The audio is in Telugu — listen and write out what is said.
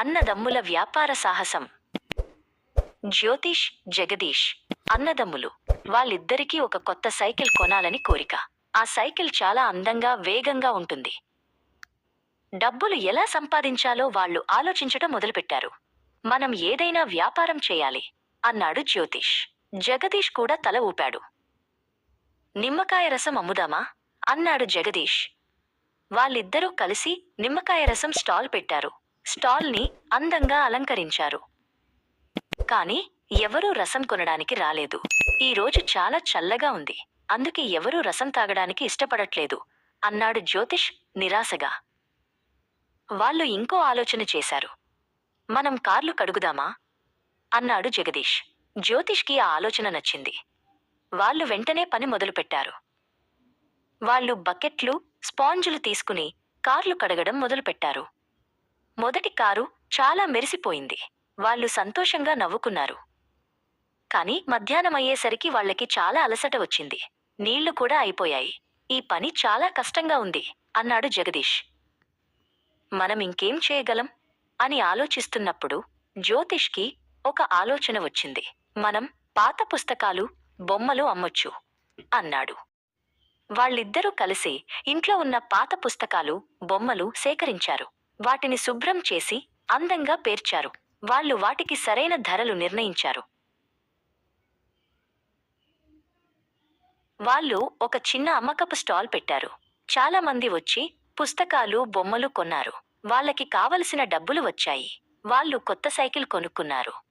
అన్నదమ్ముల వ్యాపార సాహసం. జ్యోతిష్ జగదీష్ అన్నదమ్ములు. వాళ్ళిద్దరికీ ఒక కొత్త సైకిల్ కొనాలని కోరిక. ఆ సైకిల్ చాలా అందంగా వేగంగా ఉంటుంది. డబ్బులు ఎలా సంపాదించాలో వాళ్ళు ఆలోచించటం మొదలుపెట్టారు. మనం ఏదైనా వ్యాపారం చేయాలి అన్నాడు జ్యోతిష్. జగదీష్ కూడా తల ఊపాడు. నిమ్మకాయ రసం అమ్ముదామా? అన్నాడు జగదీష్. వాళ్ళిద్దరూ కలిసి నిమ్మకాయ రసం స్టాల్ పెట్టారు. స్టాల్ని అందంగా అలంకరించారు. కానీ ఎవరూ రసం కొనడానికి రాలేదు. ఈ రోజు చాలా చల్లగా ఉంది. అందుకే ఎవరూ రసం తాగడానికి ఇష్టపడట్లేదు అన్నాడు జ్యోతిష్ నిరాశగా. వాళ్ళు ఇంకో ఆలోచన చేశారు. మనం కార్లు కడుగుదామా? అన్నాడు జగదీష్. జ్యోతిష్కి ఆ ఆలోచన నచ్చింది. వాళ్ళు వెంటనే పని మొదలుపెట్టారు. వాళ్ళు బకెట్లు స్పాంజులు తీసుకుని కార్లు కడగడం మొదలుపెట్టారు. మొదటి కారు చాలా మెరిసిపోయింది. వాళ్ళు సంతోషంగా నవ్వుకున్నారు. కాని మధ్యాహ్నం అయ్యేసరికి వాళ్ళకి చాలా అలసట వచ్చింది. నీళ్ళు కూడా అయిపోయాయి. ఈ పని చాలా కష్టంగా ఉంది అన్నాడు జగదీష్. మనం ఇంకేం చేయగలం? అని ఆలోచిస్తున్నప్పుడు జ్యోతిష్కి ఒక ఆలోచన వచ్చింది. మనం పాత పుస్తకాలు బొమ్మలు అమ్మొచ్చు అన్నాడు. వాళ్ళిద్దరూ కలిసి ఇంట్లో ఉన్న పాత పుస్తకాలు బొమ్మలు సేకరించారు. వాటిని శుభ్రం చేసి అందంగా పేర్చారు. వాళ్ళు వాటికి సరైన ధరలు నిర్ణయించారు. వాళ్ళు ఒక చిన్న అమ్మకపు స్టాల్ పెట్టారు. చాలా మంది వచ్చి పుస్తకాలు బొమ్మలు కొన్నారు. వాళ్ళకి కావలసిన డబ్బులు వచ్చాయి. వాళ్ళు కొత్త సైకిల్ కొనుక్కున్నారు.